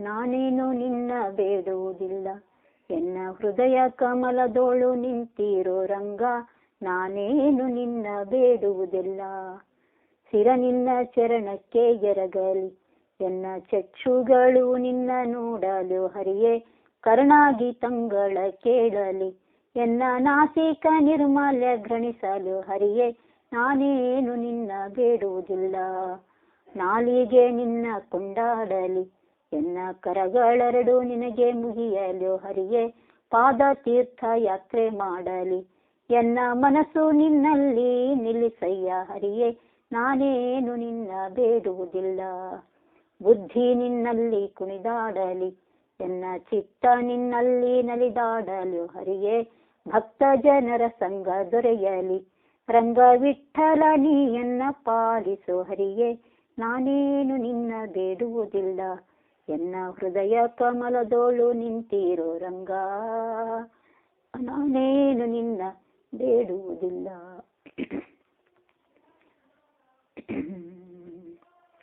ನಾನೇನು ನಿನ್ನ ಬೇಡುವುದಿಲ್ಲ. ಎನ್ನ ಹೃದಯ ಕಮಲದೋಳು ನಿಂತಿರೋ ರಂಗ, ನಾನೇನು ನಿನ್ನ ಬೇಡುವುದಿಲ್ಲ. ಸಿರ ನಿನ್ನ ಚರಣಕ್ಕೆ ಎರಗಲಿ, ಎನ್ನ ಚಚ್ಚುಗಳು ನಿನ್ನ ನೋಡಲು ಹರಿಯೇ, ಕರ್ಣಾಗಿ ತಂಗಳ ಕೇಳಲಿ, ಎನ್ನ ನಾಸಿಕ ನಿರ್ಮಾಲ್ಯ ಗ್ರಣಿಸಲು ಹರಿಯೇ, ನಾನೇನು ನಿನ್ನ ಬೇಡುವುದಿಲ್ಲ. ನಾಲಿಗೆ ನಿನ್ನ ಕೊಂಡಾಡಲಿ ಎನ್ನ ಕರಗಳೆರಡು ನಿನಗೆ ಮುಗಿಯಲು ಹರಿಯೇ, ಪಾದ ತೀರ್ಥ ಯಾತ್ರೆ ಮಾಡಲಿ. ಎನ್ನ ಮನಸ್ಸು ನಿನ್ನಲ್ಲಿ ನಿಲ್ಲಿಸಯ್ಯ ಹರಿಯೇ, ನಾನೇನು ನಿನ್ನ ಬೇಡುವುದಿಲ್ಲ. ಬುದ್ಧಿ ನಿನ್ನಲ್ಲಿ ಕುಣಿದಾಡಲಿ, ಎನ್ನ ಚಿತ್ತ ನಿನ್ನಲ್ಲಿ ನಲಿದಾಡಲು ಹರಿಯೇ, ಭಕ್ತ ಜನರ ಸಂಗ ದೊರೆಯಲಿ. ರಂಗ ವಿಠಲ ನೀ ಎನ್ನ ಪಾಲಿಸು ಹರಿಯೇ, ನಾನೇನು ನಿನ್ನ ಬೇಡುವುದಿಲ್ಲ. ಎನ್ನ ಹೃದಯ ಕಮಲದೋಳು ನಿಂತಿರೋ ರಂಗ. ನಾನೇನು ನಿನ್ನ ಬೇಡುವುದಿಲ್ಲ.